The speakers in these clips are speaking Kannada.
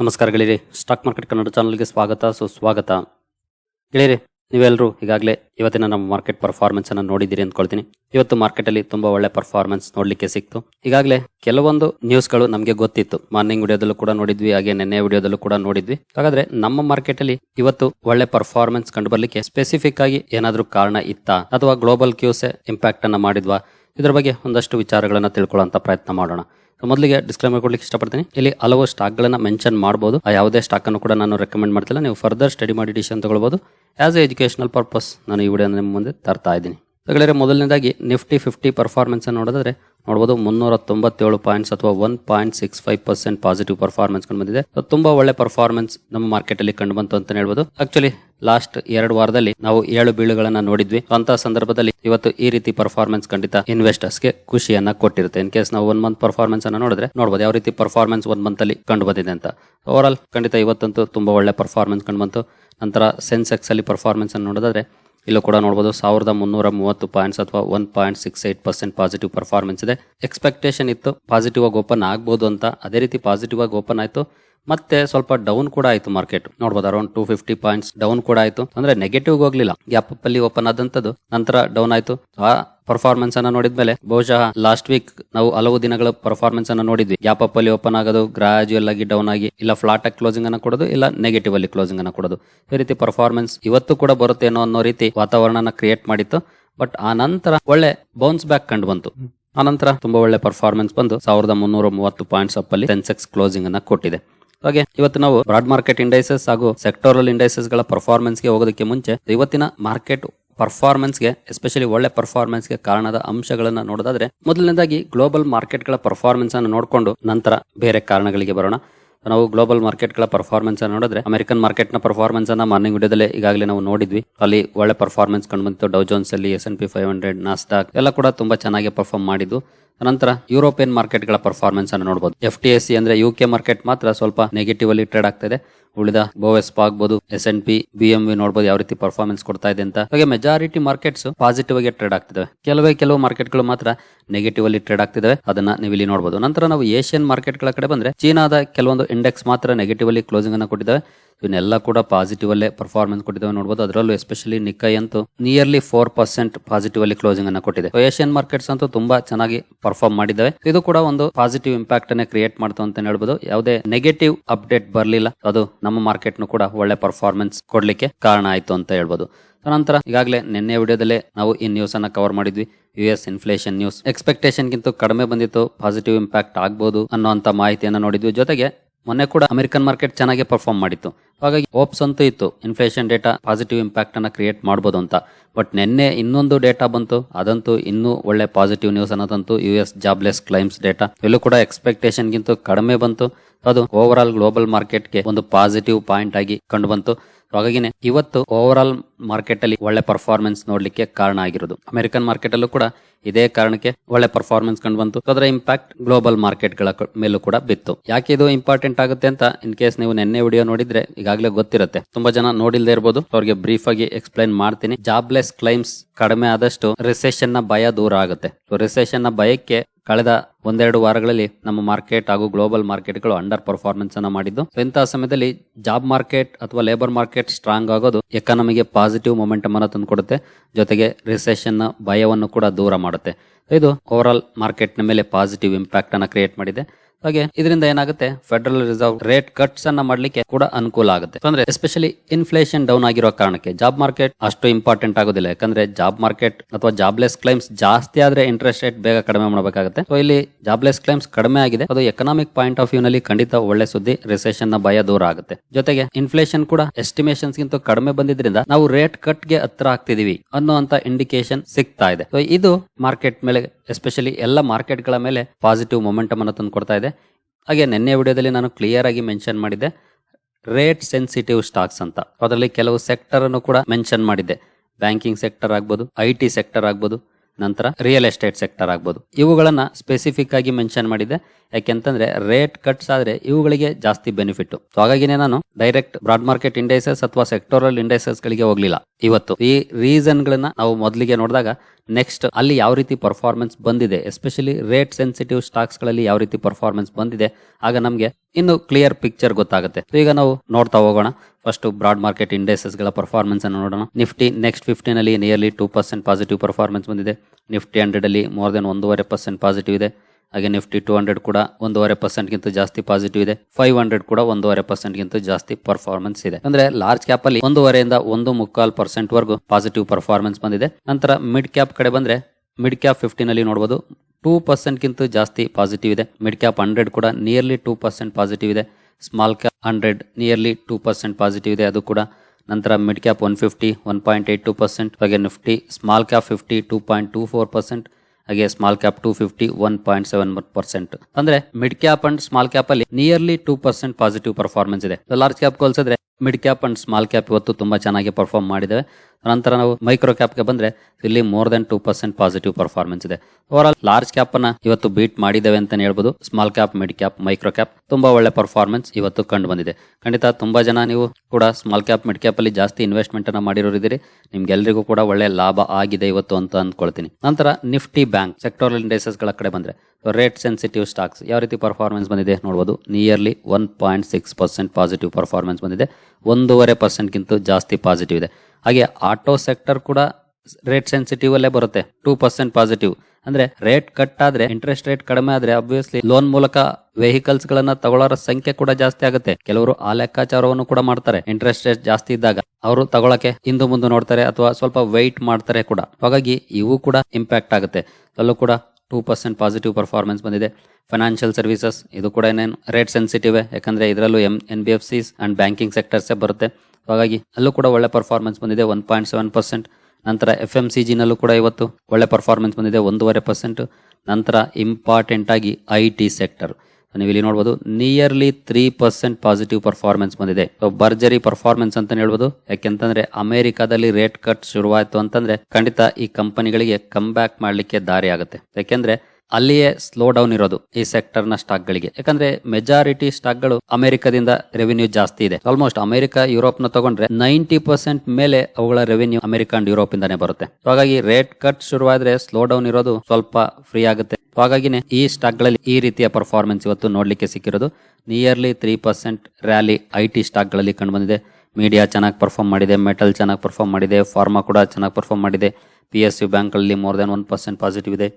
ನಮಸ್ಕಾರ ಸ್ಟಾಕ್ ಮಾರ್ಕೆಟ್ ಕನ್ನಡ ಚಾನಲ್ಗೆ ಸ್ವಾಗತ. ಸುಸ್ವಾಗತ. ಗೆಳೆಯರಿ ನೀವೆಲ್ಲರೂ ಈಗಾಗಲೇ ಇವತ್ತಿನ ನಮ್ಮ ಮಾರ್ಕೆಟ್ ಪರ್ಫಾರ್ಮೆನ್ಸ್ ಅನ್ನು ನೋಡಿದ್ದೀರಿ ಅಂದ್ಕೊಳ್ತೀನಿ. ಇವತ್ತು ಮಾರ್ಕೆಟ್ ಅಲ್ಲಿ ತುಂಬಾ ಒಳ್ಳೆ ಪರ್ಫಾರ್ಮೆನ್ಸ್ ನೋಡಲಿಕ್ಕೆ ಸಿಕ್ತು. ಈಗಾಗಲೇ ಕೆಲವೊಂದು ನ್ಯೂಸ್ಗಳು ನಮಗೆ ಗೊತ್ತಿತ್ತು. ಮಾರ್ನಿಂಗ್ ವಿಡಿಯೋದಲ್ಲೂ ಕೂಡ ನೋಡಿದ್ವಿ, ಹಾಗೆ ನಿನ್ನೆ ವಿಡಿಯೋದಲ್ಲೂ ಕೂಡ ನೋಡಿದ್ವಿ. ಹಾಗಾದ್ರೆ ನಮ್ಮ ಮಾರ್ಕೆಟ್ ಅಲ್ಲಿ ಇವತ್ತು ಒಳ್ಳೆ ಪರ್ಫಾರ್ಮೆನ್ಸ್ ಕಂಡು ಬರಲಿಕ್ಕೆ ಸ್ಪೆಸಿಫಿಕ್ ಆಗಿ ಏನಾದರೂ ಕಾರಣ ಇತ್ತಾ? ಅಥವಾ ಗ್ಲೋಬಲ್ ಕ್ಯೂಸೆ ಇಂಪ್ಯಾಕ್ಟ್ ಅನ್ನ ಮಾಡಿದ್ವಾ? ಇದ್ರ ಬಗ್ಗೆ ಒಂದಷ್ಟು ವಿಚಾರಗಳನ್ನು ತಿಳ್ಕೊಳ್ಳುವಂತ ಪ್ರಯತ್ನ ಮಾಡೋಣ. ಮೊದಲಿಗೆ ಡಿಸ್ಕ್ಲೈಮರ್ ಕೊಡ್ಲಿಕ್ಕೆ ಇಷ್ಟಪಡ್ತೀನಿ. ಇಲ್ಲಿ ಹಲವು ಸ್ಟಾಕ್ ಗಳನ್ನ ಮೆನ್ಷನ್ ಮಾಡಬಹುದು ಆ ಯಾವುದೇ ಸ್ಟಾಕ್ ಅನ್ನು ಕೂಡ ನಾನು ರೆಕಮೆಂಡ್ ಮಾಡ್ತಿಲ್ಲ. ನೀವು ಫರ್ದರ್ ಸ್ಟಡಿ ಮಾಡಿ ಡಿಸಿಷನ್ ತಗೊಳ್ಬಹುದು ಆಸ್ ಎ ಎಜುಕೇಶನಲ್ ಪರ್ಪಸ್ ನಾನು ಈ ವಿಡಿಯೋ ನಿಮ್ಮ ಮುಂದೆ ತರ್ತಾ ಇದ್ದೀನಿ. ಹಾಗಾದ್ರೆ ಮೊದಲನೇದಾಗಿ ನಿಫ್ಟಿ ಫಿಫ್ಟಿ ಪರ್ಫಾರ್ಮೆನ್ಸ್ ನೋಡಿದ್ರೆ ನೋಡಬಹುದು ಮುನ್ನೂರ ತೊಂಬತ್ತೇಳು ಪಾಯಿಂಟ್ಸ್ ಅಥವಾ one point six five percent positive performance ಕಂಡು ಬಂದಿದೆ. ತುಂಬಾ ಒಳ್ಳೆ ಪರ್ಫಾರ್ಮೆನ್ಸ್ ನಮ್ಮ ಮಾರ್ಕೆಟ್ ಅಲ್ಲಿ ಕಂಡು ಬಂತು ಅಂತ ಹೇಳ್ಬೋದು. ಆಕ್ಚುಲಿ ಲಾಸ್ಟ್ ಎರಡು ವಾರದಲ್ಲಿ ನಾವು ಏಳು ಬೀಳುಗಳನ್ನ ನೋಡಿದ್ವಿ. ಅಂತ ಸಂದರ್ಭದಲ್ಲಿ ಇವತ್ತು ಈ ರೀತಿ ಪರ್ಫಾರ್ಮೆನ್ಸ್ ಖಂಡಿತ ಇನ್ವೆಸ್ಟರ್ಸ್ಗೆ ಖುಷಿಯನ್ನ ಕೊಟ್ಟಿರುತ್ತೆ. ಇನ್ ಕೇಸ್ ನಾವು ಒನ್ ಮಂತ್ ಪರ್ಫಾರ್ಮೆನ್ಸ್ ಅನ್ನ ನೋಡಿದ್ರೆ ನೋಡಬಹುದು ಯಾವ ರೀತಿ ಪರ್ಫಾರ್ಮೆನ್ಸ್ ಒನ್ ಮಂತ್ ಅಲ್ಲಿ ಕಂಡು ಬಂದಿದೆ ಅಂತ. ಓವರ್ ಆಲ್ ಖಂಡಿತ ಇವತ್ತಂತೂ ತುಂಬಾ ಒಳ್ಳೆ ಪರ್ಫಾರ್ಮೆನ್ಸ್ ಕಂಡು ಬಂತು. ನಂತರ ಸೆನ್ಸೆಕ್ಸ್ ಅಲ್ಲಿ ಪರ್ಫಾರ್ಮೆನ್ಸ್ ಅನ್ನು ನೋಡಿದ್ರೆ ಇಲ್ಲೂ ಕೂಡ ನೋಡಬಹುದು ಸಾವಿರದ ಮುನ್ನೂರ ಮೂವತ್ತು ಪಾಯಿಂಟ್ಸ್ ಅಥವಾ one point six eight percent positive performance ಇದೆ. ಎಕ್ಸ್ಪೆಕ್ಟೇಷನ್ ಇತ್ತು ಪಾಸಿಟಿವ್ ಆಗಿ ಓಪನ್ ಆಗ್ಬೋದು ಅಂತ. ಅದೇ ರೀತಿ ಪಾಸಿಟಿವ್ ಆಗಿ ಓಪನ್ ಆಯ್ತು. ಮತ್ತೆ ಸ್ವಲ್ಪ ಡೌನ್ ಕೂಡ ಆಯ್ತು ಮಾರ್ಕೆಟ್ ನೋಡಬಹುದು around two fifty points down ಕೂಡ ಆಯ್ತು. ಅಂದ್ರೆ ನೆಗೆಟಿವ್ ಹೋಗ್ಲಿಲ್ಲ. ಗ್ಯಾಪ್ ಅಲ್ಲಿ ಓಪನ್ ಆದಂತದ್ದು ನಂತರ ಡೌನ್ ಆಯ್ತು. ಆ ಪರ್ಫಾರ್ಮೆನ್ಸ್ ಅನ್ನ ನೋಡಿದ್ಮೇಲೆ ಬಹುಶಃ ಲಾಸ್ಟ್ ವೀಕ್ ನಾವು ಹಲವು ದಿನಗಳ ಪರ್ಫಾರ್ಮೆನ್ಸ್ ಅನ್ನ ನೋಡಿದ್ವಿ. ಗ್ಯಾಪ್ ಅಪ್ ಅಲ್ಲಿ ಓಪನ್ ಆಗೋದು ಗ್ರಾಜುಯಲ್ ಆಗಿ ಡೌನ್ ಆಗಿ, ಇಲ್ಲ ಫ್ಲಾಟ್ ಆಗಿ ಕ್ಲೋಸಿಂಗ್ ಅನ್ನ ಕೊಡೋದು, ಇಲ್ಲ ನೆಗೆಟಿವ್ ಅಲ್ಲಿ ಕ್ಲೋಸಿಂಗ್ ಅನ್ನ ಕೊಡೋದು. ಈ ರೀತಿ ಪರ್ಫಾರ್ಮೆನ್ಸ್ ಇವತ್ತು ಕೂಡ ಬರುತ್ತೆ ಅನ್ನೋ ರೀತಿ ವಾತಾವರಣನ ಕ್ರಿಯೇಟ್ ಮಾಡಿತ್ತು. ಬಟ್ ಆ ನಂತರ ಒಳ್ಳೆ ಬೌನ್ಸ್ ಬ್ಯಾಕ್ ಕಂಡು ಬಂತು. ಆನಂತರ ತುಂಬಾ ಒಳ್ಳೆ ಪರ್ಫಾರ್ಮೆನ್ಸ್ ಬಂದು ಸಾವಿರದ ಮುನ್ನೂರ ಮೂವತ್ತು ಪಾಯಿಂಟ್ಸ್ ಅಪ್ ಅಲ್ಲಿ ಸೆನ್ಸೆಕ್ಸ್ ಕ್ಲೋಸಿಂಗ್ ಅನ್ನ ಕೊಟ್ಟಿದೆ. ಹಾಗೆ ಇವತ್ತು ನಾವು ಬ್ರಾಡ್ ಮಾರ್ಕೆಟ್ ಇಂಡೈಸಸ್ ಹಾಗೂ ಸೆಕ್ಟೋರಲ್ ಇಂಡೈಸಸ್ಗಳ ಪರ್ಫಾರ್ಮೆನ್ಸ್ಗೆ ಹೋಗೋದಕ್ಕೆ ಮುಂಚೆ ಇವತ್ತಿನ ಮಾರ್ಕೆಟ್ ಪರ್ಫಾರ್ಮೆನ್ಸ್ಗೆ ಎಸ್ಪೆಷಲಿ ಒಳ್ಳೆ ಪರ್ಫಾರ್ಮೆನ್ಸ್ಗೆ ಕಾರಣದ ಅಂಶಗಳನ್ನ ನೋಡೋದಾದ್ರೆ ಮೊದಲನೇದಾಗಿ ಗ್ಲೋಬಲ್ ಮಾರ್ಕೆಟ್ಗಳ ಪರ್ಫಾರ್ಮೆನ್ಸ್ ಅನ್ನು ನೋಡಿಕೊಂಡು ನಂತರ ಬೇರೆ ಕಾರಣಗಳಿಗೆ ಬರೋಣ. ನಾವು ಗ್ಲೋಬಲ್ ಮಾರ್ಕೆಟ್ಗಳ ಪರ್ಫಾರ್ಮೆನ್ಸ್ ಅನ್ನು ನೋಡಿದ್ರೆ ಅಮೆರಿಕನ್ ಮಾರ್ಕೆಟ್ನ ಪರ್ಫಾರ್ಮೆನ್ಸ್ ಅನ್ನ ಮಾರ್ನಿಂಗ್ ವಿಡಿಯೋದಲ್ಲಿ ಈಗಾಗಲೇ ನಾವು ನೋಡಿದ್ವಿ. ಅಲ್ಲಿ ಒಳ್ಳೆ ಪರ್ಫಾರ್ಮೆನ್ಸ್ ಕಂಡು ಬಂತು ಡೌ ಜೋನ್ಸ್ ಅಲ್ಲಿ S N P five hundred Nasdaq ಎಲ್ಲ ಕೂಡ ತುಂಬಾ ಚೆನ್ನಾಗಿ ಪರ್ಫಾರ್ಮ್ ಮಾಡಿದ್ದು. ನಂತರ ಯುರೋಪಿಯನ್ ಮಾರ್ಕೆಟ್ಗಳ ಪರ್ಫಾರ್ಮೆನ್ಸ್ ಅನ್ನು ನೋಡಬಹುದು ಎಫ್ ಟಿ ಎಸ್ ಸಿ ಅಂದ್ರೆ ಯು ಕೆ ಮಾರ್ಕೆಟ್ ಮಾತ್ರ ಸ್ವಲ್ಪ ನೆಗೆಟಿವ್ ಅಲ್ಲಿ ಟ್ರೇಡ್ ಆಗ್ತಾ ಇದೆ. ಉಳಿದ ಬೋವೆಸ್ಪ್ ಆಗ್ಬಹುದು S N P B M V ನೋಡಬಹುದು ಯಾವ ರೀತಿ ಪರ್ಫಾರ್ಮೆನ್ಸ್ ಕೊಡ್ತಾ ಇದೆ ಅಂತ. ಹಾಗೆ ಮೆಜಾರಿಟಿ ಮಾರ್ಕೆಟ್ಸ್ ಪಾಸಿಟಿವ್ ಆಗಿ ಟ್ರೇಡ್ ಆಗ್ತಿದೆ ಕೆಲವೇ ಕೆಲವು ಮಾರ್ಕೆಟ್ಗಳು ಮಾತ್ರ ನೆಗೆಟಿವ್ ಅಲ್ಲಿ ಟ್ರೇಡ್ ಆಗ್ತಿದ್ದಾವೆ. ಅದನ್ನ ನೀವು ಇಲ್ಲಿ ನೋಡಬಹುದು ನಂತರ ನಾವು ಏಷ್ಯನ್ ಮಾರ್ಕೆಟ್ಗಳ ಕಡೆ ಬಂದ್ರೆ ಚೀನಾದ ಕೆಲವೊಂದು ಇಂಡೆಕ್ಸ್ ಮಾತ್ರ ನೆಗೆಟಿವ್ ಅಲ್ಲಿ ಕ್ಲೋಸಿಂಗ್ ಅನ್ನು ಕೊಟ್ಟಿದ್ದಾವೆ. ಇವನ್ನೆಲ್ಲ ಕೂಡ ಪಾಸಿಟಿವ್ ಅಲ್ಲೇ ಪರ್ಫಾರ್ಮೆನ್ಸ್ ಕೊಟ್ಟಿದ್ದಾವೆ ನೋಡಬಹುದು ಅದರಲ್ಲೂ ಎಸ್ಪೆಷಲಿ ನಿಕ್ಕೈ ಅಂತೂ ನಿಯರ್ಲಿ ಫೋರ್ ಪರ್ಸೆಂಟ್ ಪಾಸಿಟಿವ್ ಅಲ್ಲಿ ಕ್ಲೋಸಿಂಗ್ ಅನ್ನು ಕೊಟ್ಟಿದೆ. ಏಷ್ಯನ್ ಮಾರ್ಕೆಟ್ಸ್ ಅಂತೂ ತುಂಬಾ ಚೆನ್ನಾಗಿ ಪರ್ಫಾರ್ಮ್ ಮಾಡಿದ್ದಾವೆ. ಇದು ಕೂಡ ಒಂದು ಪಾಸಿಟಿವ್ ಇಂಪ್ಯಾಕ್ಟ್ ಅನ್ನ ಕ್ರಿಯೇಟ್ ಮಾಡ್ತು ಅಂತ ಹೇಳ್ಬೋದು. ಯಾವುದೇ ನೆಗೆಟಿವ್ ಅಪ್ಡೇಟ್ ಬರಲಿಲ್ಲ, ಅದು ನಮ್ಮ ಮಾರ್ಕೆಟ್ ನು ಕೂಡ ಒಳ್ಳೆ ಪರ್ಫಾರ್ಮೆನ್ಸ್ ಕೊಡ್ಲಿಕ್ಕೆ ಕಾರಣ ಆಯ್ತು ಅಂತ ಹೇಳ್ಬೋದು. ನಂತರ ಈಗಾಗಲೇ ನಿನ್ನೆ ವಿಡಿಯೋದಲ್ಲೇ ನಾವು ಈ ನ್ಯೂಸ್ ಅನ್ನ ಕವರ್ ಮಾಡಿದ್ವಿ. U S inflation news expectation ಗಿಂತ ಕಡಿಮೆ ಬಂದಿತ್ತು ಪಾಸಿಟಿವ್ ಇಂಪ್ಯಾಕ್ಟ್ ಆಗ್ಬೋದು ಅನ್ನೋಂತ ಮಾಹಿತಿಯನ್ನ ನೋಡಿದ್ವಿ. ಜೊತೆಗೆ ಮೊನ್ನೆ ಕೂಡ ಅಮೆರಿಕನ್ ಮಾರ್ಕೆಟ್ ಚೆನ್ನಾಗಿ ಪರ್ಫಾರ್ಮ್ ಮಾಡಿತ್ತು. ಹಾಗಾಗಿ ಹೋಪ್ಸ್ ಅಂತೂ ಇತ್ತು. ಇನ್ಫ್ಲೇಷನ್ ಡೇಟಾ ಪಾಸಿಟಿವ್ ಇಂಪ್ಯಾಕ್ಟ್ ಅನ್ನ ಕ್ರಿಯೇಟ್ ಮಾಡಬಹುದು ಅಂತ. ಬಟ್ ನಿನ್ನೆ ಇನ್ನೊಂದು ಡೇಟಾ ಬಂತು. ಅದಂತೂ ಇನ್ನೂ ಒಳ್ಳೆ positive news ಅನ್ನೋದಂತೂ U S jobless claims data ಇಲ್ಲೂ ಕೂಡ ಎಕ್ಸ್ಪೆಕ್ಟೇಷನ್ ಗಿಂತ ಕಡಿಮೆ ಬಂತು. ಅದು ಓವರ್ ಆಲ್ ಗ್ಲೋಬಲ್ ಮಾರ್ಕೆಟ್ಗೆ ಒಂದು ಪಾಸಿಟಿವ್ ಪಾಯಿಂಟ್ ಆಗಿ ಕಂಡು ಬಂತು. ಹಾಗಾಗಿನೇ ಇವತ್ತು ಓವರ್ ಆಲ್ ಮಾರ್ಕೆಟ್ ಅಲ್ಲಿ ಒಳ್ಳೆ ಪರ್ಫಾರ್ಮೆನ್ಸ್ ನೋಡ್ಲಿಕ್ಕೆ ಕಾರಣ ಆಗಿರೋದು. ಅಮೆರಿಕನ್ ಮಾರ್ಕೆಟ್ ಅಲ್ಲೂ ಕೂಡ ಇದೇ ಕಾರಣಕ್ಕೆ ಒಳ್ಳೆ ಪರ್ಫಾರ್ಮೆನ್ಸ್ ಕಂಡು ಬಂತು. ಅದರ ಇಂಪ್ಯಾಕ್ಟ್ ಗ್ಲೋಬಲ್ ಮಾರ್ಕೆಟ್ಗಳ ಮೇಲೂ ಕೂಡ ಬಿತ್ತು. ಯಾಕೆ ಇದು ಇಂಪಾರ್ಟೆಂಟ್ ಆಗುತ್ತೆ ಅಂತ ಇನ್ ಕೇಸ್ ನೀವು ನಿನ್ನೆ ವಿಡಿಯೋ ನೋಡಿದ್ರೆ ಈಗಾಗಲೇ ಗೊತ್ತಿರುತ್ತೆ. ತುಂಬಾ ಜನ ನೋಡಿಲ್ದೇ ಇರಬಹುದು ಅವ್ರಿಗೆ ಬ್ರೀಫ್ ಆಗಿ ಎಕ್ಸ್ಪ್ಲೈನ್ ಮಾಡ್ತೀನಿ. ಜಾಬ್ಲೆಸ್ ಕ್ಲೈಮ್ಸ್ ಕಡಿಮೆ ಆದಷ್ಟು ರಿಸೆಷನ್ನ ಭಯ ದೂರ ಆಗುತ್ತೆ. ರಿಸೆಷನ್ನ ಭಯಕ್ಕೆ ಕಳೆದ ಒಂದೆರಡು ವಾರಗಳಲ್ಲಿ ನಮ್ಮ ಮಾರ್ಕೆಟ್ ಹಾಗೂ ಗ್ಲೋಬಲ್ ಮಾರ್ಕೆಟ್ಗಳು ಅಂಡರ್ ಪರ್ಫಾರ್ಮೆನ್ಸ್ ಅನ್ನ ಮಾಡಿದ್ದು. ಇಂತಹ ಸಮಯದಲ್ಲಿ ಜಾಬ್ ಮಾರ್ಕೆಟ್ ಅಥವಾ ಲೇಬರ್ ಮಾರ್ಕೆಟ್ ಸ್ಟ್ರಾಂಗ್ ಆಗೋದು ಎಕಾನಮಿಗೆ ಪಾಸಿಟಿವ್ ಮೊಮೆಂಟಮ್ ಅನ್ನು ತಂದುಕೊಡುತ್ತೆ. ಜೊತೆಗೆ ರಿಸೆಷನ್ನ ಭಯವನ್ನು ಕೂಡ ದೂರ ಮಾಡುತ್ತೆ. ಇದು ಓವರ್ ಆಲ್ ಮಾರ್ಕೆಟ್ನ ಮೇಲೆ ಪಾಸಿಟಿವ್ ಇಂಪ್ಯಾಕ್ಟ್ ಅನ್ನ ಕ್ರಿಯೇಟ್ ಮಾಡಿದೆ. ಹಾಗೆ ಇದರಿಂದ ಏನಾಗುತ್ತೆ? ಫೆಡರಲ್ ರಿಸರ್ವ್ ರೇಟ್ ಕಟ್ಸ್ ಅನ್ನ ಮಾಡ್ಲಿಕ್ಕೆ ಕೂಡ ಅನುಕೂಲ ಆಗುತ್ತೆ. ಅಂದ್ರೆ ಎಸ್ಪೆಷಲಿ ಇನ್ಫ್ಲೇಷನ್ ಡೌನ್ ಆಗಿರೋ ಕಾರಣಕ್ಕೆ ಜಾಬ್ ಮಾರ್ಕೆಟ್ ಅಷ್ಟು ಇಂಪಾರ್ಟೆಂಟ್ ಆಗೋದಿಲ್ಲ. ಯಾಕಂದ್ರೆ ಜಾಬ್ ಮಾರ್ಕೆಟ್ ಅಥವಾ ಜಾಬ್ಲೆಸ್ ಕ್ಲೈಮ್ಸ್ ಜಾಸ್ತಿ ಆದ್ರೆ ಇಂಟ್ರೆಸ್ಟ್ ರೇಟ್ ಬೇಗ ಕಡಿಮೆ ಮಾಡಬೇಕಾಗುತ್ತೆ. ಸೊ ಇಲ್ಲಿ ಜಾಬ್ಲೆಸ್ ಕ್ಲೈಮ್ಸ್ ಕಡಿಮೆ ಆಗಿದೆ. ಅದು ಎಕನಾಮಿಕ್ ಪಾಯಿಂಟ್ ಆಫ್ ವ್ಯೂ ನಲ್ಲಿ ಖಂಡಿತ ಒಳ್ಳೆ ಸುದ್ದಿ ರಿಸೆಷನ್ನ ಭಯ ದೂರ ಆಗುತ್ತೆ. ಜೊತೆಗೆ ಇನ್ಫ್ಲೇಷನ್ ಕೂಡ ಎಸ್ಟಿಮೇಷನ್ಸ್ ಗಿಂತ ಕಡಿಮೆ ಬಂದಿದ್ರಿಂದ ನಾವು ರೇಟ್ ಕಟ್ಗೆ ಹತ್ರ ಆಗ್ತಿದೀವಿ ಅನ್ನುವಂತ ಇಂಡಿಕೇಶನ್ ಸಿಗ್ತಾ ಇದೆ. ಸೊ ಇದು ಮಾರ್ಕೆಟ್ ಮೇಲೆ ಎಸ್ಪೆಷಲಿ ಎಲ್ಲ ಮಾರ್ಕೆಟ್ಗಳ ಮೇಲೆ ಪಾಸಿಟಿವ್ ಮೊಮೆಂಟಮ್ ಅನ್ನು ತಂದು ಕೊಡ್ತಾ ಇದೆ. ಹಾಗೆ ನಿನ್ನೆ ವಿಡಿಯೋದಲ್ಲಿ ನಾನು ಕ್ಲಿಯರ್ ಆಗಿ ಮೆನ್ಷನ್ ಮಾಡಿದ್ದೆ ರೇಟ್ ಸೆನ್ಸಿಟಿವ್ ಸ್ಟಾಕ್ಸ್ ಅಂತ. ಅದರಲ್ಲಿ ಕೆಲವು ಸೆಕ್ಟರ್ ಅನ್ನು ಕೂಡ ಮೆನ್ಷನ್ ಮಾಡಿದ್ದೆ. ಬ್ಯಾಂಕಿಂಗ್ ಸೆಕ್ಟರ್ ಆಗ್ಬೋದು ಐ ಟಿ ಸೆಕ್ಟರ್ ಆಗ್ಬೋದು, ನಂತರ ರಿಯಲ್ ಎಸ್ಟೇಟ್ ಸೆಕ್ಟರ್ ಆಗ್ಬೋದು. ಇವುಗಳನ್ನ ಸ್ಪೆಸಿಫಿಕ್ ಆಗಿ ಮೆನ್ಷನ್ ಮಾಡಿದೆ ಯಾಕೆಂತಂದ್ರೆ ರೇಟ್ ಕಟ್ಸ್ ಆದ್ರೆ ಇವುಗಳಿಗೆ ಜಾಸ್ತಿ ಬೆನಿಫಿಟ್ ಹಾಗಾಗಿನೇ ನಾನು ಡೈರೆಕ್ಟ್ ಬ್ರಾಡ್ ಮಾರ್ಕೆಟ್ ಇಂಡೈಸಸ್ ಅಥವಾ ಸೆಕ್ಟೋರಲ್ ಇಂಡೈಸಸ್ ಗಳಿಗೆ ಹೋಗ್ಲಿಲ್ಲ. ಇವತ್ತು ಈ ರೀಸನ್ ಗಳನ್ನ ನಾವು ಮೊದಲಿಗೆ ನೋಡಿದಾಗ ನೆಕ್ಸ್ಟ್ ಅಲ್ಲಿ ಯಾವ ರೀತಿ ಪರ್ಫಾರ್ಮೆನ್ಸ್ ಬಂದಿದೆ ಎಸ್ಪೆಷಲಿ ರೇಟ್ ಸೆನ್ಸಿಟಿವ್ ಸ್ಟಾಕ್ಸ್ಗಳಲ್ಲಿ ಯಾವ ರೀತಿ ಪರ್ಫಾರ್ಮೆನ್ಸ್ ಬಂದಿದೆ, ಆಗ ನಮಗೆ ಇನ್ನು ಕ್ಲಿಯರ್ ಪಿಕ್ಚರ್ ಗೊತ್ತಾಗುತ್ತೆ. ಈಗ ನಾವು ನೋಡ್ತಾ ಹೋಗೋಣ. ಫಸ್ಟ್ ಬ್ರಾಡ್ ಮಾರ್ಕೆಟ್ ಇಂಡೆಕ್ಸಸ್ಗಳ ಪರ್ಫಾರ್ಮೆನ್ಸ್ ಅನ್ನು ನೋಡೋಣ. ನಿಫ್ಟಿ ನೆಕ್ಸ್ಟ್ ಫಿಫ್ಟೀನ್ ಅಲ್ಲಿ nearly two percent positive performance ಬಂದಿದೆ. ನಿಫ್ಟಿ ಹಂಡ್ರೆಡ್ ಅಲ್ಲಿ ಮೋರ್ ದೆನ್ ಒಂದೂವರೆ ಪರ್ಸೆಂಟ್ ಪಾಸಿಟಿವ್ ಇದೆ. ಹಾಗೆ ನಿಫ್ಟಿ ಟೂ ಹಂಡ್ರೆಡ್ ಕೂಡ ಒಂದೂವರೆ ಪರ್ಸೆಂಟ್ ಗಿಂತ ಜಾಸ್ತಿ ಪಾಸಿಟಿವ್ ಇದೆ. ಫೈವ್ ಹಂಡ್ರೆಡ್ ಕೂಡ ಒಂದೂವರೆ ಪರ್ಸೆಂಟ್ ಗಿಂತ ಜಾಸ್ತಿ ಪರ್ಫಾರ್ಮೆನ್ಸ್ ಇದೆ. ಅಂದ್ರೆ ಲಾರ್ಜ್ ಕ್ಯಾಪ್ ಅಲ್ಲಿ ಒಂದೂವರೆಯಿಂದ ಒಂದು ಮುಕ್ಕಾಲ್ ಪರ್ಸೆಂಟ್ ವರೆಗೂ ಪಾಸಿಟಿವ್ ಪರ್ಫಾರ್ಮೆನ್ಸ್ ಬಂದಿದೆ. ನಂತರ ಮಿಡ್ ಕ್ಯಾಪ್ ಕಡೆ ಬಂದ್ರೆ ಮಿಡ್ ಕ್ಯಾಪ್ ಫಿಫ್ಟೀನ್ ಅಲ್ಲಿ ನೋಡಬಹುದು ಟೂ ಪರ್ಸೆಂಟ್ಗಿಂತ ಜಾಸ್ತಿ ಪಾಸಿಟಿವ್ ಇದೆ. ಮಿಡ್ ಕ್ಯಾಪ್ ಹಂಡ್ರೆಡ್ ಕೂಡ ನಿಯರ್ಲಿ ಟೂ ಪರ್ಸೆಂಟ್ ಪಾಸಿಟಿವ್ ಇದೆ. Small cap hundred nearly two percent positive ಇದೆ. ಅದು ಕೂಡ ನಂತರ mid cap one fifty one point eight two percent ಹಾಗೆ Nifty small cap fifty two point two four percent ಹಾಗೆ small cap two fifty one point seven percent ಅಂದ್ರೆ mid cap and small cap ಅಲ್ಲಿ nearly two percent positive performance ಇದೆ. ಲಾರ್ಜ್ ಕ್ಯಾಪ್ ಹೋಲಿಸಿದ್ರೆ mid cap and small cap ಇವತ್ತು ತುಂಬಾ ಚೆನ್ನಾಗಿ ಪರ್ಫಾರ್ಮ್ ಮಾಡಿದ್ದೇವೆ ನಂತರ ನಾವು ಮೈಕ್ರೋ ಕ್ಯಾಪ್ಗೆ ಬಂದ್ರೆ ಇಲ್ಲಿ more than two percent positive performance ಇದೆ. ಓವರ್ ಆಲ್ ಲಾರ್ಜ್ ಕ್ಯಾಪ್ ಅನ್ನ ಇವತ್ತು ಬೀಟ್ ಮಾಡಿದ್ದೇವೆ ಅಂತಾನೆ ಹೇಳ್ಬೋದು. Small cap mid cap micro cap ತುಂಬಾ ಒಳ್ಳೆ ಪರ್ಫಾರ್ಮೆನ್ಸ್ ಇವತ್ತು ಕಂಡು ಬಂದಿದೆ. ಖಂಡಿತ ತುಂಬಾ ಜನ ನೀವು ಕೂಡ ಸ್ಮಾಲ್ ಕ್ಯಾಪ್ ಮಿಡ್ ಕ್ಯಾಪ್ ಅಲ್ಲಿ ಜಾಸ್ತಿ ಇನ್ವೆಸ್ಟ್ಮೆಂಟ್ ಅನ್ನ ಮಾಡಿರೋರಿದ್ದೀರಿ ನಿಮ್ಗೆಲ್ಲರಿಗೂ ಕೂಡ ಒಳ್ಳೆ ಲಾಭ ಆಗಿದೆ ಇವತ್ತು ಅಂತ ಅಂದ್ಕೊಳ್ತೀನಿ. ನಂತರ ನಿಫ್ಟಿ ಬ್ಯಾಂಕ್ ಸೆಕ್ಟೋರಲ್ ಇಂಡೈಸಸ್ಗಳ ಕಡೆ ಬಂದ್ರೆ ರೇಟ್ ಸೆನ್ಸಿಟಿವ್ ಸ್ಟಾಕ್ಸ್ ಯಾವ ರೀತಿ ಪರ್ಫಾರ್ಮೆನ್ಸ್ ಬಂದಿದೆ ನೋಡಬಹುದು nearly one point six percent positive performance ಬಂದಿದೆ. ಒಂದೂವರೆ ಪರ್ಸೆಂಟ್ ಗಿಂತ ಜಾಸ್ತಿ ಪಾಸಿಟಿವ್ ಇದೆ. ಹಾಗೆ ಆಟೋ ಸೆಕ್ಟರ್ ಕೂಡ ರೇಟ್ ಸೆನ್ಸಿಟಿವ್ ಅಲ್ಲೇ ಬರುತ್ತೆ. ಟೂ ಪರ್ಸೆಂಟ್ ಪಾಸಿಟಿವ್ ಅಂದ್ರೆ ರೇಟ್ ಕಟ್ ಆದ್ರೆ ಇಂಟ್ರೆಸ್ಟ್ ರೇಟ್ ಕಡಿಮೆ ಆದ್ರೆ ಅಬ್ವಿಯಸ್ಲಿ ಲೋನ್ ಮೂಲಕ ವೆಹಿಕಲ್ಸ್ ಗಳನ್ನ ತಗೊಳ್ಳೋರ ಸಂಖ್ಯೆ ಕೂಡ ಜಾಸ್ತಿ ಆಗುತ್ತೆ. ಕೆಲವರು ಆ ಲೆಕ್ಕಾಚಾರವನ್ನು ಕೂಡ ಮಾಡ್ತಾರೆ. ಇಂಟ್ರೆಸ್ಟ್ ರೇಟ್ ಜಾಸ್ತಿ ಇದ್ದಾಗ ಅವರು ತಗೊಳಕ್ಕೆ ಹಿಂದೆ ಮುಂದೆ ನೋಡ್ತಾರೆ ಅಥವಾ ಸ್ವಲ್ಪ ವೆಯ್ಟ್ ಮಾಡ್ತಾರೆ ಕೂಡ. ಹಾಗಾಗಿ ಇವು ಕೂಡ ಇಂಪ್ಯಾಕ್ಟ್ ಆಗುತ್ತೆ. ಅಲ್ಲೂ ಕೂಡ ಟೂ ಪರ್ಸೆಂಟ್ ಪಾಸಿಟಿವ್ ಪರ್ಫಾರ್ಮೆನ್ಸ್ ಬಂದಿದೆ. ಫೈನಾನ್ಷಿಯಲ್ ಸರ್ವಿಸಸ್ ಇದು ಕೂಡ ಏನೇನು ರೇಟ್ ಸೆನ್ಸಿಟಿವ್ ಯಾಕಂದ್ರೆ ಇದರಲ್ಲೂ M N B F Cs and banking sectors ಬರುತ್ತೆ. ಹಾಗಾಗಿ ಅಲ್ಲೂ ಕೂಡ ಒಳ್ಳೆ ಪರ್ಫಾರ್ಮೆನ್ಸ್ ಬಂದಿದೆ ಒನ್ ಪಾಯಿಂಟ್ ಸೆವೆನ್ ಪರ್ಸೆಂಟ್ ನಂತರ ಎಫ್ ಎಂ ಸಿ ಜಿನಲ್ಲೂ ಕೂಡ ಇವತ್ತು ಒಳ್ಳೆ ಪರ್ಫಾರ್ಮೆನ್ಸ್ ಬಂದಿದೆ, ಒಂದೂವರೆ ಪರ್ಸೆಂಟ್ ನಂತರ ಇಂಪಾರ್ಟೆಂಟ್ ಆಗಿ ಐ ಟಿ ಸೆಕ್ಟರ್ ನೀವು ಇಲ್ಲಿ ನೋಡಬಹುದು nearly three percent positive performance ಬಂದಿದೆ. ಭರ್ಜರಿ ಪರ್ಫಾರ್ಮೆನ್ಸ್ ಅಂತ ಹೇಳ್ಬೋದು. ಯಾಕೆಂತಂದ್ರೆ, ಅಮೆರಿಕಾದಲ್ಲಿ ರೇಟ್ ಕಟ್ ಶುರುವಾಯಿತು ಅಂತಂದ್ರೆ ಖಂಡಿತ ಈ ಕಂಪನಿಗಳಿಗೆ ಕಮ್ ಬ್ಯಾಕ್ ಮಾಡಲಿಕ್ಕೆ ದಾರಿ ಆಗುತ್ತೆ ಯಾಕೆಂದ್ರೆ ಅಲ್ಲಿಯೇ ಸ್ಲೋ ಡೌನ್ ಇರೋದು ಈ ಸೆಕ್ಟರ್ನ ಸ್ಟಾಕ್ ಗಳಿಗೆ. ಯಾಕಂದ್ರೆ ಮೆಜಾರಿಟಿ ಸ್ಟಾಕ್ಗಳು ಅಮೆರಿಕದಿಂದ ರೆವಿನ್ಯೂ ಜಾಸ್ತಿ ಇದೆ. ಆಲ್ಮೋಸ್ಟ್ ಅಮೆರಿಕ ಯುರೋಪ್ನ ತಗೊಂಡ್ರೆ ನೈಂಟಿ ಪರ್ಸೆಂಟ್ ಮೇಲೆ ಅವುಗಳ ರೆವಿನ್ಯೂ ಅಮೆರಿಕ ಅಂಡ್ ಯುರೋಪ್ ಇಂದಾನೆ ಬರುತ್ತೆ. ಹಾಗಾಗಿ ರೇಟ್ ಕಟ್ ಶುರುವಾದ್ರೆ ಸ್ಲೋ ಡೌನ್ ಇರೋದು ಸ್ವಲ್ಪ ಫ್ರೀ ಆಗುತ್ತೆ. ಹಾಗಾಗಿನೇ ಈ ಸ್ಟಾಕ್ಗಳಲ್ಲಿ ಈ ರೀತಿಯ ಪರ್ಫಾರ್ಮೆನ್ಸ್ ಇವತ್ತು ನೋಡ್ಲಿಕ್ಕೆ ಸಿಕ್ಕಿರೋದು. Nearly three percent rally I T ಸ್ಟಾಕ್ಗಳಲ್ಲಿ ಕಂಡು ಬಂದಿದೆ. ಮೀಡಿಯಾ ಚೆನ್ನಾಗಿ ಪರ್ಫಾರ್ಮ್ ಮಾಡಿದೆ ಮೆಟಲ್ ಚೆನ್ನಾಗಿ ಪರ್ಫಾರ್ಮ್ ಮಾಡಿದೆ ಫಾರ್ಮಾ ಕೂಡ ಚೆನ್ನಾಗಿ ಪರ್ಫಾರ್ಮ್ ಮಾಡಿದೆ. ಪಿ ಎಸ್ ಯು ಬ್ಯಾಂಕ್ಗಳಲ್ಲಿ more than one percent positive ಇದೆ.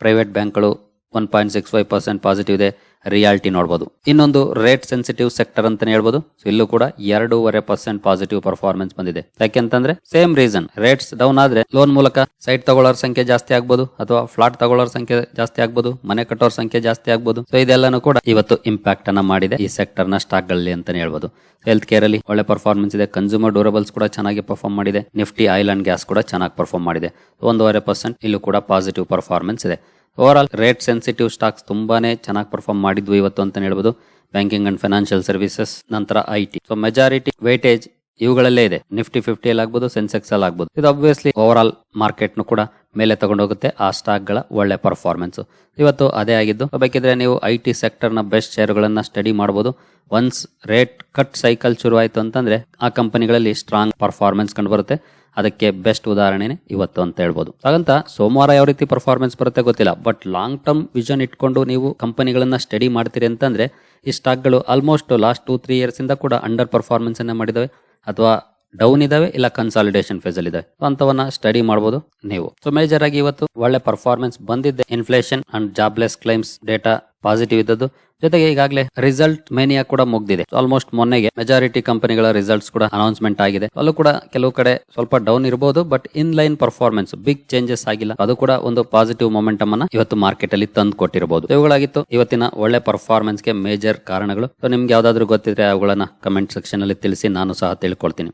ಪ್ರೈವೇಟ್ ಬ್ಯಾಂಕ್ಗಳು one point six five percent positive ಇದೆ. ರಿಯಾಲಿಟಿ ನೋಡಬಹುದು ಇನ್ನೊಂದು ರೇಟ್ ಸೆನ್ಸಿಟಿವ್ ಸೆಕ್ಟರ್ ಅಂತಾನೆ ಹೇಳ್ಬೋದು. ಸೊ ಇಲ್ಲೂ ಕೂಡ ಎರಡೂವರೆ ಪರ್ಸೆಂಟ್ ಪಾಸಿಟಿವ್ ಪರ್ಫಾರ್ಮೆನ್ಸ್ ಬಂದಿದೆ. ಯಾಕೆಂತಂದ್ರೆ ಸೇಮ್ ರೀಸನ್ ರೇಟ್ಸ್ ಡೌನ್ ಆದ್ರೆ ಲೋನ್ ಮೂಲಕ ಸೈಟ್ ತಗೊಳ್ಳೋರ್ ಸಂಖ್ಯೆ ಜಾಸ್ತಿ ಆಗ್ಬೋದು, ಅಥವಾ ಫ್ಲಾಟ್ ತಗೊಳ್ಳೋರ್ ಸಂಖ್ಯೆ ಜಾಸ್ತಿ ಆಗ್ಬೋದು, ಮನೆ ಕಟ್ಟೋರ್ ಸಂಖ್ಯೆ ಜಾಸ್ತಿ ಆಗ್ಬೋದು. ಸೊ ಇದೆಲ್ಲಾನು ಕೂಡ ಇವತ್ತು ಇಂಪ್ಯಾಕ್ಟ್ ಅನ್ನ ಮಾಡಿದೆ ಈ ಸೆಕ್ಟರ್ನ ಸ್ಟಾಕ್ಗಳಲ್ಲಿ ಅಂತಾನೆ ಹೇಳ್ಬೋದು. ಹೆಲ್ತ್ ಕೇರ್ ಅಲ್ಲಿ ಒಳ್ಳೆ ಪರ್ಫಾರ್ಮೆನ್ಸ್ ಇದೆ. ಕನ್ಸ್ಯೂಮರ್ ಡ್ಯೂರಬಲ್ಸ್ ಕೂಡ ಚೆನ್ನಾಗಿ ಪರ್ಫಾರ್ಮ್ ಮಾಡಿದೆ. ನಿಫ್ಟಿ ಆಯಿಲ್ ಅಂಡ್ ಗ್ಯಾಸ್ ಕೂಡ ಚೆನ್ನಾಗಿ ಪರ್ಫಾರ್ಮ್ ಮಾಡಿದೆ. ಒಂದೂವರೆ ಪರ್ಸೆಂಟ್ ಇಲ್ಲೂ ಕೂಡ ಪಾಸಿಟಿವ್ ಪರ್ಫಾರ್ಮೆನ್ಸ್ ಇದೆ. Over all rate sensitive stocks ತುಂಬಾನೇ ಚೆನ್ನಾಗಿ ಪರ್ಫಾರ್ಮ್ ಮಾಡಿದ್ವು ಇವತ್ತು ಅಂತ ಹೇಳ್ಬೋದು. ಬ್ಯಾಂಕಿಂಗ್ ಅಂಡ್ ಫೈನಾನ್ಷಿಯಲ್ ಸರ್ವಿಸಸ್ ನಂತರ I T so majority weightage ಇವುಗಳಲ್ಲೇ ಇದೆ. ನಿಫ್ಟಿ ಫಿಫ್ಟಿ ಅಲ್ಲಿ ಆಗ್ಬೋದು ಸೆನ್ಸೆಕ್ಸ್ ಅಲ್ಲಿ ಆಗ್ಬೋದು. ಇದು ಅಬ್ವಿಯಸ್ಲಿ ಓವರ್ ಆಲ್ ಮಾರ್ಕೆಟ್ ನು ಕೂಡ ಮೇಲೆ ತಗೊಂಡೋಗುತ್ತೆ. ಆ ಸ್ಟಾಕ್ಗಳ ಒಳ್ಳೆ ಪರ್ಫಾರ್ಮೆನ್ಸ್ ಇವತ್ತು ಅದೇ ಆಗಿದ್ದು. ಬೇಕಿದ್ರೆ ನೀವು ಐ ಟಿ ಸೆಕ್ಟರ್ನ ಬೆಸ್ಟ್ ಶೇರ್ಗಳನ್ನ ಸ್ಟಡಿ ಮಾಡಬಹುದು ಒನ್ಸ್ ರೇಟ್ ಕಟ್ ಸೈಕಲ್ ಶುರು ಆಯ್ತು ಅಂತಂದ್ರೆ ಆ ಕಂಪನಿಗಳಲ್ಲಿ ಸ್ಟ್ರಾಂಗ್ ಪರ್ಫಾರ್ಮೆನ್ಸ್ ಕಂಡು ಬರುತ್ತೆ. ಅದಕ್ಕೆ ಬೆಸ್ಟ್ ಉದಾಹರಣೆನೆ ಇವತ್ತು ಅಂತ ಹೇಳ್ಬೋದು. ಹಾಗಂತ ಸೋಮವಾರ ಯಾವ ರೀತಿ ಪರ್ಫಾರ್ಮೆನ್ಸ್ ಬರುತ್ತೆ ಗೊತ್ತಿಲ್ಲ ಬಟ್ ಲಾಂಗ್ ಟರ್ಮ್ ವಿಷನ್ ಇಟ್ಕೊಂಡು ನೀವು ಕಂಪನಿಗಳನ್ನ ಸ್ಟಡಿ ಮಾಡ್ತೀರಿ ಅಂತಂದ್ರೆ, ಈ ಸ್ಟಾಕ್ಗಳು almost last two three years ಇಂದ ಕೂಡ ಅಂಡರ್ ಪರ್ಫಾರ್ಮೆನ್ಸ್ ಅನ್ನ ಮಾಡಿದವೆ. ಅಥವಾ ಡೌನ್ ಇದಾವೆ ಇಲ್ಲ ಕನ್ಸಾಲಿಡೇಷನ್ ಫೇಸ್ ಅಲ್ಲಿ ಇದಾವೆ. ಅಂತವನ್ನ ಸ್ಟಡಿ ಮಾಡಬಹುದು ನೀವು. ಸೊ ಮೇಜರ್ ಆಗಿ ಇವತ್ತು ಒಳ್ಳೆ ಪರ್ಫಾರ್ಮೆನ್ಸ್ ಬಂದಿದ್ದೆ. Inflation and jobless claims data positive ಇದ್ದದ್ದು. ಜೊತೆಗೆ ಈಗಾಗಲೇ ರಿಸಲ್ಟ್ ಮೇನಿಯಾ ಕೂಡ ಮುಗ್ದಿದೆ. ಆಲ್ಮೋಸ್ಟ್ ಮೊನ್ನೆಗೆ ಮೆಜಾರಿಟಿ ಕಂಪನಿಗಳ ರಿಸಲ್ಟ್ಸ್ ಕೂಡ ಅನೌನ್ಸ್ಮೆಂಟ್ ಆಗಿದೆ. ಅಲ್ಲೂ ಕೂಡ ಕೆಲವು ಕಡೆ ಸ್ವಲ್ಪ ಡೌನ್ ಇರಬಹುದು but in line performance big changes ಆಗಿಲ್ಲ. ಅದು ಕೂಡ ಒಂದು ಪಾಸಿಟಿವ್ ಮೊಮೆಂಟಮ್ ಅನ್ನ ಇವತ್ತು ಮಾರ್ಕೆಟ್ ಅಲ್ಲಿ ತಂದು ಕೊಟ್ಟಿರಬಹುದು ಇವುಗಳಾಗಿತ್ತು ಇವತ್ತಿನ ಒಳ್ಳೆ ಪರ್ಫಾರ್ಮೆನ್ಸ್ಗೆ ಮೇಜರ್ ಕಾರಣಗಳು. ನಿಮ್ಗೆ ಯಾವ್ದಾದ್ರು ಗೊತ್ತಿದ್ರೆ ಅವುಗಳನ್ನ ಕಮೆಂಟ್ ಸೆಕ್ಷನ್ ಅಲ್ಲಿ ತಿಳಿಸಿ, ನಾನು ಸಹ ತಿಳ್ಕೊಳ್ತೀನಿ.